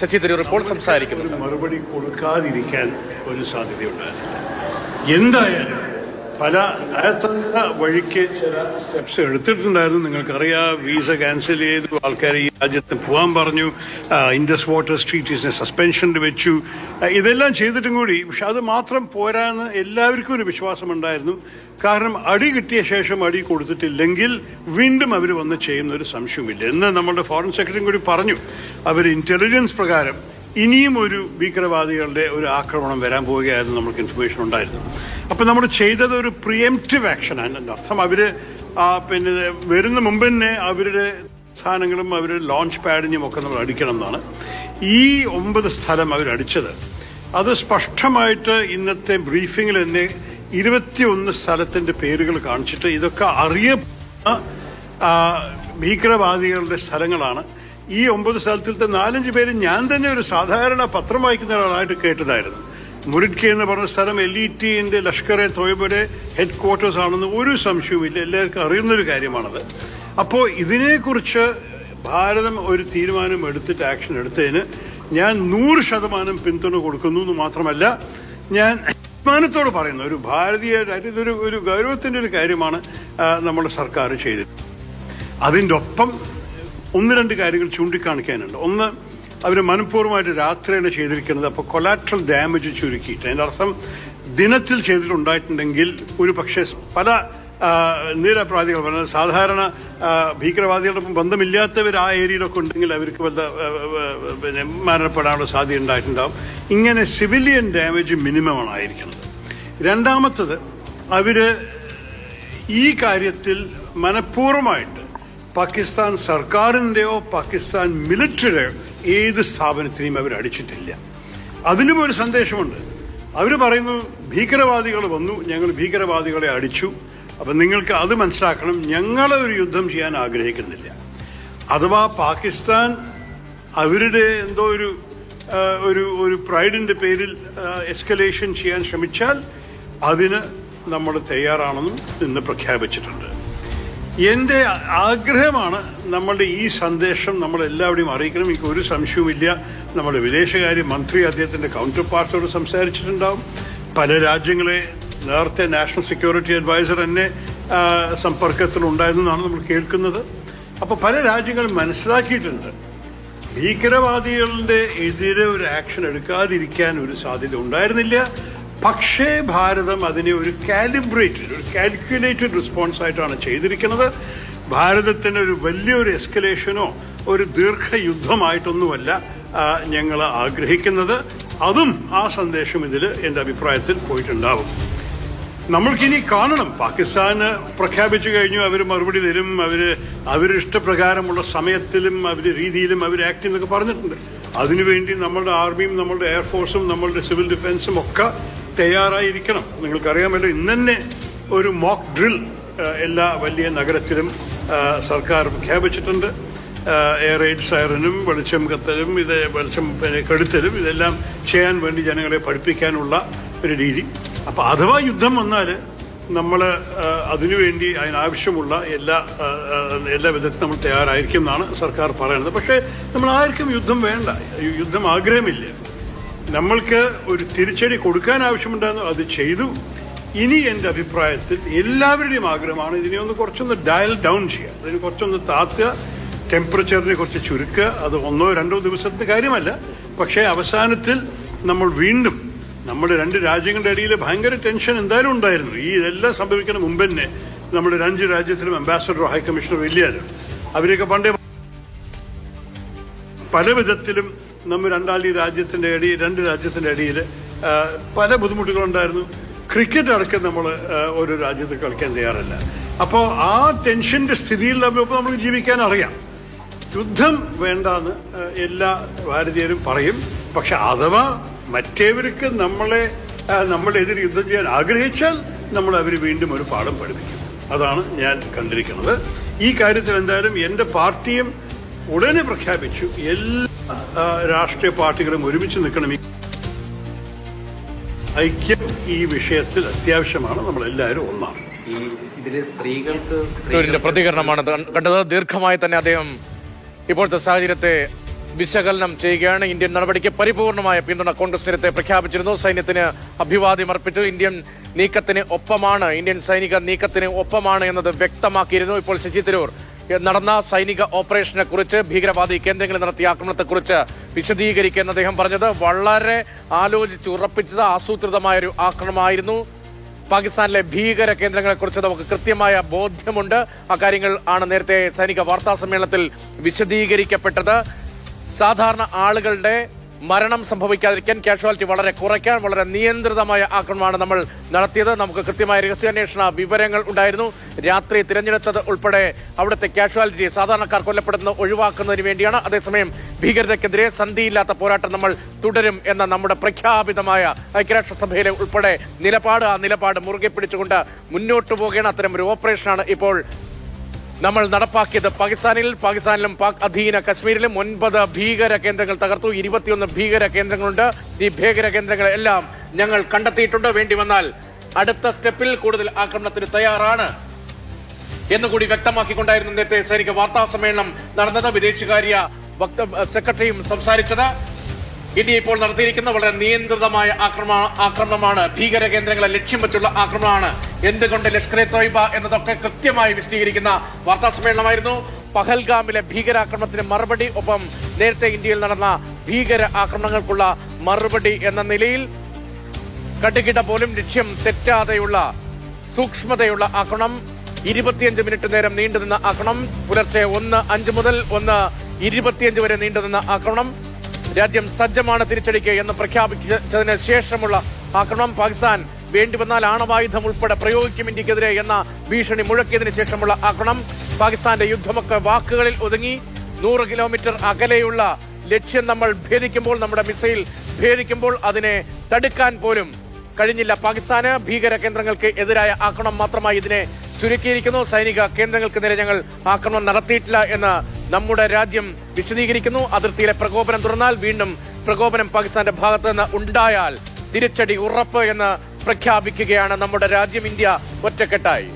ശശി തരൂർ ഇപ്പോൾ സംസാരിക്കുന്നു മറുപടി കൊടുക്കാതിരിക്കാൻ ഒരു സാധ്യതയുണ്ട് എന്തായാലും പല നയതന്ത്ര വഴിക്ക് ചില സ്റ്റെപ്സ് എടുത്തിട്ടുണ്ടായിരുന്നു. നിങ്ങൾക്കറിയാം വീസ ക്യാൻസൽ ചെയ്തു. ആൾക്കാർ ഈ രാജ്യത്ത് പോകാൻ പറഞ്ഞു. ഇൻഡസ് വാട്ടർ സ്ട്രീറ്റീസിനെ സസ്പെൻഷനിൽ വെച്ചു. ഇതെല്ലാം ചെയ്തിട്ടും കൂടി. പക്ഷെ അത് മാത്രം പോരാന്ന് എല്ലാവർക്കും ഒരു വിശ്വാസമുണ്ടായിരുന്നു. കാരണം അടി കിട്ടിയ ശേഷം അടി കൊടുത്തിട്ടില്ലെങ്കിൽ വീണ്ടും അവർ വന്ന് ചെയ്യുന്ന ഒരു സംശയമില്ല എന്ന് നമ്മുടെ ഫോറിൻ സെക്രട്ടറിയും കൂടി പറഞ്ഞു. അവർ ഇന്റലിജൻസ് പ്രകാരം ഇനിയും ഒരു ഭീകരവാദികളുടെ ഒരു ആക്രമണം വരാൻ പോവുകയായിരുന്നു നമുക്ക് ഇൻഫർമേഷൻ ഉണ്ടായിരുന്നു അപ്പൊ നമ്മൾ ചെയ്തത് ഒരു പ്രിയംറ്റീവ് ആക്ഷനാണ് അർത്ഥം അവർ പിന്നെ വരുന്ന മുമ്പ് തന്നെ അവരുടെ സാധനങ്ങളും അവരുടെ ലോഞ്ച് പാഡിനും ഒക്കെ നമ്മൾ അടിക്കണം എന്നാണ്. ഈ ഒമ്പത് സ്ഥലം അവരടിച്ചത് അത് സ്പഷ്ടമായിട്ട് ഇന്നത്തെ ബ്രീഫിങ്ങിൽ തന്നെ ഇരുപത്തിയൊന്ന് സ്ഥലത്തിന്റെ പേരുകൾ കാണിച്ചിട്ട് ഇതൊക്കെ ആ, ഭീകരവാദികളുടെ സ്ഥലങ്ങളാണ്. ഈ ഒമ്പത് സ്ഥലത്തിലത്തെ നാലഞ്ച് പേര് ഞാൻ തന്നെ ഒരു സാധാരണ പത്രം വായിക്കുന്ന ഒരാളായിട്ട് കേട്ടതായിരുന്നു. മുരിഡ്കെ എന്ന് പറഞ്ഞ സ്ഥലം എൽ ഇ ടിന്റെ ലഷ്കർ എ തോയ്ബയുടെ ഹെഡ് ക്വാർട്ടേഴ്സ് ആണെന്ന് ഒരു സംശയവുമില്ല. എല്ലാവർക്കും അറിയുന്നൊരു കാര്യമാണത്. അപ്പോൾ ഇതിനെക്കുറിച്ച് ഭാരതം ഒരു തീരുമാനം എടുത്തിട്ട് ആക്ഷൻ എടുത്തതിന് ഞാൻ നൂറ് ശതമാനം പിന്തുണ കൊടുക്കുന്നു എന്ന് മാത്രമല്ല ഞാൻ അഭിമാനത്തോട് പറയുന്നു. ഒരു ഭാരതീയ ഇതൊരു ഒരു ഗൗരവത്തിന്റെ ഒരു കാര്യമാണ് നമ്മുടെ സർക്കാർ ചെയ്തത് അതിന്റെ ഒപ്പം ഒന്ന് രണ്ട് കാര്യങ്ങൾ ചൂണ്ടിക്കാണിക്കാനുണ്ട്. ഒന്ന് അവർ മനഃപൂർവമായിട്ട് രാത്രിയാണ് ചെയ്തിരിക്കുന്നത്. അപ്പോൾ കൊലാട്രൽ ഡാമേജ് ചുരുക്കിയിട്ട്. അതിന്റെ അർത്ഥം ദിനത്തിൽ ചെയ്തിട്ടുണ്ടായിട്ടുണ്ടെങ്കിൽ ഒരു പക്ഷേ പല നിരപരാധികൾ പറഞ്ഞത് സാധാരണ ഭീകരവാദികളോടൊപ്പം ബന്ധമില്ലാത്തവർ ആ ഏരിയയിലൊക്കെ ഉണ്ടെങ്കിൽ അവർക്ക് വല്ല പിന്നെ മരണപ്പെടാനുള്ള സാധ്യത ഉണ്ടായിട്ടുണ്ടാവും. ഇങ്ങനെ സിവിലിയൻ ഡാമേജ് മിനിമമാണ് ആയിരിക്കുന്നത്. രണ്ടാമത്തത് അവർ ഈ കാര്യത്തിൽ മനഃപൂർവമായിട്ട് പാകിസ്ഥാൻ സർക്കാരിന്റെയോ പാകിസ്ഥാൻ മിലിറ്ററിയോ ഏത് സ്ഥാപനത്തിനെയും അവർ അടിച്ചിട്ടില്ല. അതിലും ഒരു സന്ദേശമുണ്ട്. അവർ പറയുന്നു ഭീകരവാദികൾ വന്നു ഞങ്ങൾ ഭീകരവാദികളെ അടിച്ചു. അപ്പൊ നിങ്ങൾക്ക് അത് മനസ്സിലാക്കണം ഞങ്ങൾ ഒരു യുദ്ധം ചെയ്യാൻ ആഗ്രഹിക്കുന്നില്ല. അഥവാ പാകിസ്ഥാൻ അവരുടെ എന്തോ ഒരു ഒരു ഒരു പ്രൈഡിന്റെ പേരിൽ എസ്കലേഷൻ ചെയ്യാൻ ശ്രമിച്ചാൽ അതിന് നമ്മൾ തയ്യാറാണെന്നും ഇന്ന് പ്രഖ്യാപിച്ചിട്ടുണ്ട്. എന്റെ ആഗ്രഹമാണ് നമ്മളുടെ ഈ സന്ദേശം നമ്മൾ എല്ലാവരുടെയും അറിയിക്കണം. എനിക്ക് ഒരു സംശയവുമില്ല. നമ്മുടെ വിദേശകാര്യ മന്ത്രി അദ്ദേഹത്തിന്റെ കൗണ്ടർ പാർട്സോട് സംസാരിച്ചിട്ടുണ്ടാവും. പല രാജ്യങ്ങളെ നേരത്തെ നാഷണൽ സെക്യൂരിറ്റി അഡ്വൈസർ എന്നെ സമ്പർക്കത്തിലുണ്ടായിരുന്നെന്നാണ് നമ്മൾ കേൾക്കുന്നത്. അപ്പോൾ പല രാജ്യങ്ങളും മനസ്സിലാക്കിയിട്ടുണ്ട്. ഭീകരവാദികളുടെ എതിരെ ഒരു ആക്ഷൻ എടുക്കാതിരിക്കാൻ ഒരു സാധ്യത ഉണ്ടായിരുന്നില്ല. പക്ഷേ ഭാരതം അതിനെ ഒരു കാലിബ്രേറ്റഡ് ഒരു കാൽക്കുലേറ്റഡ് റെസ്പോൺസ് ആയിട്ടാണ് ചെയ്തിരിക്കുന്നത്. ഭാരതത്തിന് ഒരു വലിയൊരു എസ്കലേഷനോ ഒരു ദീർഘയുദ്ധമായിട്ടൊന്നുമല്ല ഞങ്ങൾ ആഗ്രഹിക്കുന്നത്. അതും ആ സന്ദേശം ഇതിൽ എന്റെ അഭിപ്രായത്തിൽ പോയിട്ടുണ്ടാവും. നമ്മൾക്കിനി കാണണം. പാകിസ്ഥാൻ പ്രഖ്യാപിച്ചു കഴിഞ്ഞു അവർ മറുപടി തരും. അവർ അവരിഷ്ടപ്രകാരമുള്ള സമയത്തിലും അവർ രീതിയിലും അവർ ആക്ട് ചെയ്യുന്നൊക്കെ പറഞ്ഞിട്ടുണ്ട്. അതിനുവേണ്ടി നമ്മളുടെ ആർമിയും നമ്മളുടെ എയർഫോഴ്സും നമ്മളുടെ സിവിൽ ഡിഫൻസും ഒക്കെ തയ്യാറായിരിക്കണം. നിങ്ങൾക്കറിയാമല്ലോ ഇന്ന് ഒരു മോക്ക് ഡ്രിൽ എല്ലാ വലിയ നഗരത്തിലും സർക്കാർ പ്രഖ്യാപിച്ചിട്ടുണ്ട് എയർ എയ്ഡ് സൈറനും വെളിച്ചം കത്തലും ഇത് വെളിച്ചം കെടുത്തലും ഇതെല്ലാം ചെയ്യാൻ വേണ്ടി ജനങ്ങളെ പഠിപ്പിക്കാനുള്ള ഒരു രീതി. അപ്പൊ അഥവാ യുദ്ധം വന്നാൽ നമ്മൾ അതിനുവേണ്ടി അതിനാവശ്യമുള്ള എല്ലാ എല്ലാ വിധത്തിലും നമ്മൾ തയ്യാറായിരിക്കും എന്നാണ് സർക്കാർ പറയുന്നത്. പക്ഷേ നമ്മൾ ആർക്കും യുദ്ധം വേണ്ട. യുദ്ധം ആഗ്രഹമില്ല. നമ്മൾക്ക് ഒരു തിരിച്ചടി കൊടുക്കാൻ ആവശ്യമുണ്ടായിരുന്നു അത് ചെയ്തു. ഇനി എന്റെ അഭിപ്രായത്തിൽ എല്ലാവരുടെയും ആഗ്രഹമാണ് ഇതിനെ ഒന്ന് കുറച്ചൊന്ന് ഡയൽ ഡൗൺ ചെയ്യുക. അതിന് കുറച്ചൊന്ന് താത്തുക ടെമ്പറേച്ചറിനെ കുറച്ച് ചുരുക്കുക. അത് ഒന്നോ രണ്ടോ ദിവസത്തെ കാര്യമല്ല. പക്ഷേ അവസാനത്തിൽ നമ്മൾ വീണ്ടും നമ്മുടെ രണ്ട് രാജ്യങ്ങളുടെ ഇടയിൽ ഭയങ്കര ടെൻഷൻ എന്തായാലും ഉണ്ടായിരുന്നു. ഈ ഇതെല്ലാം സംഭവിക്കുന്ന മുമ്പ് തന്നെ നമ്മുടെ രണ്ട് രാജ്യത്തിലും അംബാസഡറോ ഹൈക്കമ്മീഷണറോ ഇല്ലായിരുന്നു അവരെയൊക്കെ പണ്ടേ പല വിധത്തിലും നമ്മൾ രണ്ടാളി രാജ്യത്തിന്റെ ഇടയിൽ രണ്ട് രാജ്യത്തിന്റെ ഇടയിൽ പല ബുദ്ധിമുട്ടുകളുണ്ടായിരുന്നു. ക്രിക്കറ്റ് അടക്കം നമ്മൾ ഒരു രാജ്യത്ത് കളിക്കാൻ തയ്യാറല്ല. അപ്പോൾ ആ ടെൻഷന്റെ സ്ഥിതിയിൽ നമ്മൾ നമ്മൾ ജീവിക്കാൻ അറിയാം. യുദ്ധം വേണ്ടെന്ന് എല്ലാ ഭാരതീയരും പറയും. പക്ഷെ അഥവാ മറ്റേവർക്ക് നമ്മളെ നമ്മളെതിരെ യുദ്ധം ചെയ്യാൻ ആഗ്രഹിച്ചാൽ നമ്മൾ അവർ വീണ്ടും ഒരു പാഠം പഠിപ്പിക്കും. അതാണ് ഞാൻ കണ്ടിരിക്കുന്നത്. ഈ കാര്യത്തിൽ എന്തായാലും എന്റെ പാർട്ടിയും ഉടനെ പ്രഖ്യാപിച്ചു എല്ലാ രാഷ്ട്രീയ പാർട്ടികളും ഒരുമിച്ച് നിൽക്കണം. ഈ ഐക്യം ഈ വിഷയത്തിൽ അത്യാവശ്യമാണ്. നമ്മൾ എല്ലാവരും ഒന്നാണ്. ഈ ഇതിൽ സ്ത്രീകൾക്ക് പ്രതികരണമാണ് കണ്ടത്. ദീർഘമായി തന്നെ അദ്ദേഹം ഇപ്പോഴത്തെ സാഹചര്യത്തെ വിശകലനം ചെയ്യുകയാണ്. ഇന്ത്യൻ നടപടിക്ക് പരിപൂർണമായ പിന്തുണ കോൺഗ്രസ് നേരത്തെ പ്രഖ്യാപിച്ചിരുന്നു. സൈന്യത്തിന് അഭിവാദ്യം അർപ്പിച്ചു. ഇന്ത്യൻ നീക്കത്തിന് ഒപ്പമാണ്. ഇന്ത്യൻ സൈനിക നീക്കത്തിന് ഒപ്പമാണ് എന്നത് വ്യക്തമാക്കിയിരുന്നു. ഇപ്പോൾ ശശി തരൂർ നടന്ന സൈനിക ഓപ്പറേഷനെ കുറിച്ച് ഭീകരവാദി കേന്ദ്രങ്ങളിൽ നടത്തിയ ആക്രമണത്തെക്കുറിച്ച് വിശദീകരിക്കുന്ന അദ്ദേഹം പറഞ്ഞത്. വളരെ ആലോചിച്ച് ഉറപ്പിച്ചത് ആസൂത്രിതമായ ഒരു ആക്രമണമായിരുന്നു. പാകിസ്ഥാനിലെ ഭീകര കേന്ദ്രങ്ങളെക്കുറിച്ച് നമുക്ക് കൃത്യമായ ബോധ്യമുണ്ട്. അക്കാര്യങ്ങൾ ആണ് നേരത്തെ സൈനിക വാർത്താ സമ്മേളനത്തിൽ വിശദീകരിക്കപ്പെട്ടത്. സാധാരണ ആളുകളുടെ മരണം സംഭവിക്കാതിരിക്കാൻ കാഷ്വാലിറ്റി വളരെ കുറയ്ക്കാൻ വളരെ നിയന്ത്രിതമായ ആക്രമണമാണ് നമ്മൾ നടത്തിയത്. നമുക്ക് കൃത്യമായ രഹസ്യാന്വേഷണ വിവരങ്ങൾ ഉണ്ടായിരുന്നു. രാത്രി തിരഞ്ഞെടുത്തത് ഉൾപ്പെടെ അവിടുത്തെ കാഷ്വാലിറ്റി സാധാരണക്കാർ കൊല്ലപ്പെടുന്നത് ഒഴിവാക്കുന്നതിന് വേണ്ടിയാണ്. അതേസമയം ഭീകരതയ്ക്കെതിരെ സന്ധിയില്ലാത്ത പോരാട്ടം നമ്മൾ തുടരും എന്ന നമ്മുടെ പ്രഖ്യാപിതമായ ഐക്യരാഷ്ട്രസഭയിലെ ഉൾപ്പെടെ നിലപാട് ആ നിലപാട് മുറുകെ പിടിച്ചുകൊണ്ട് മുന്നോട്ട് പോകേണ്ട അത്തരം ഒരു ഓപ്പറേഷനാണ് ഇപ്പോൾ നമ്മൾ നടപ്പാക്കിയത് പാകിസ്ഥാനിൽ പാകിസ്ഥാനിലും പാക് അധീന കശ്മീരിലും ഒൻപത് ഭീകര കേന്ദ്രങ്ങൾ തകർത്തു ഇരുപത്തിയൊന്ന് ഭീകര കേന്ദ്രങ്ങളുണ്ട്. ഈ ഭീകര കേന്ദ്രങ്ങളെല്ലാം ഞങ്ങൾ കണ്ടെത്തിയിട്ടുണ്ട്. വേണ്ടി വന്നാൽ അടുത്ത സ്റ്റെപ്പിൽ കൂടുതൽ ആക്രമണത്തിന് തയ്യാറാണ് എന്നുകൂടി വ്യക്തമാക്കിക്കൊണ്ടായിരുന്നു നേരത്തെ സൈനിക വാർത്താ സമ്മേളനം നടന്നത്. വിദേശകാര്യ സെക്രട്ടറിയും സംസാരിച്ചത്. ഇന്ത്യ ഇപ്പോൾ നടത്തിയിരിക്കുന്ന വളരെ നിയന്ത്രിതമായ ആക്രമണ ആക്രമണമാണ്. ഭീകര കേന്ദ്രങ്ങളെ ലക്ഷ്യം വെച്ചുള്ള ആക്രമണമാണ്. എന്തുകൊണ്ട് ലഷ്കർ എ തോയ്ബ എന്നതൊക്കെ കൃത്യമായി വിശദീകരിക്കുന്ന വാർത്താ സമ്മേളനമായിരുന്നു. പഹൽഗാമിലെ ഭീകരാക്രമണത്തിന് മറുപടി ഒപ്പം നേരത്തെ ഇന്ത്യയിൽ നടന്ന ഭീകര ആക്രമണങ്ങൾക്കുള്ള മറുപടി എന്ന നിലയിൽ കടുകിട പോലും ലക്ഷ്യം തെറ്റാതെയുള്ള സൂക്ഷ്മതയുള്ള ആക്രമണം. ഇരുപത്തിയഞ്ച് മിനിറ്റ് നേരം നീണ്ടുനിന്ന ആക്രമണം. പുലർച്ചെ ഒന്ന് അഞ്ച് മുതൽ ഒന്ന് ഇരുപത്തിയഞ്ച് വരെ നീണ്ടുനിന്ന ആക്രമണം. രാജ്യം സജ്ജമാണ് തിരിച്ചടിക്കുക എന്ന് പ്രഖ്യാപിച്ചതിന് ശേഷമുള്ള ആക്രമണം. പാകിസ്ഥാൻ വേണ്ടിവന്നാൽ ആണവായുധം ഉൾപ്പെടെ പ്രയോഗിക്കും ഇന്ത്യക്കെതിരെ എന്ന ഭീഷണി മുഴക്കിയതിനു ശേഷമുള്ള ആക്രമണം പാകിസ്ഥാന്റെ യുദ്ധമൊക്കെ വാക്കുകളിൽ ഒതുങ്ങി. നൂറ് കിലോമീറ്റർ അകലെയുള്ള ലക്ഷ്യം നമ്മൾ ഭേദിക്കുമ്പോൾ നമ്മുടെ മിസൈൽ ഭേദിക്കുമ്പോൾ അതിനെ തടുക്കാൻ പോലും കഴിഞ്ഞില്ല. പാകിസ്ഥാന് ഭീകര കേന്ദ്രങ്ങൾക്ക് എതിരായ ആക്രമണം മാത്രമായി ഇതിനെ ചുരുക്കിയിരിക്കുന്നു. സൈനിക കേന്ദ്രങ്ങൾക്ക് നേരെ ഞങ്ങൾ ആക്രമണം നടത്തിയിട്ടില്ല എന്ന് നമ്മുടെ രാജ്യം വിശദീകരിക്കുന്നു. അതിർത്തിയിലെ പ്രകോപനം തുറന്നാൽ വീണ്ടും പ്രകോപനം പാകിസ്ഥാന്റെ ഭാഗത്ത് നിന്ന് ഉണ്ടായാൽ തിരിച്ചടി ഉറപ്പ് എന്ന് പ്രഖ്യാപിക്കുകയാണ് നമ്മുടെ രാജ്യം ഇന്ത്യ. ഒറ്റക്കെട്ടായി.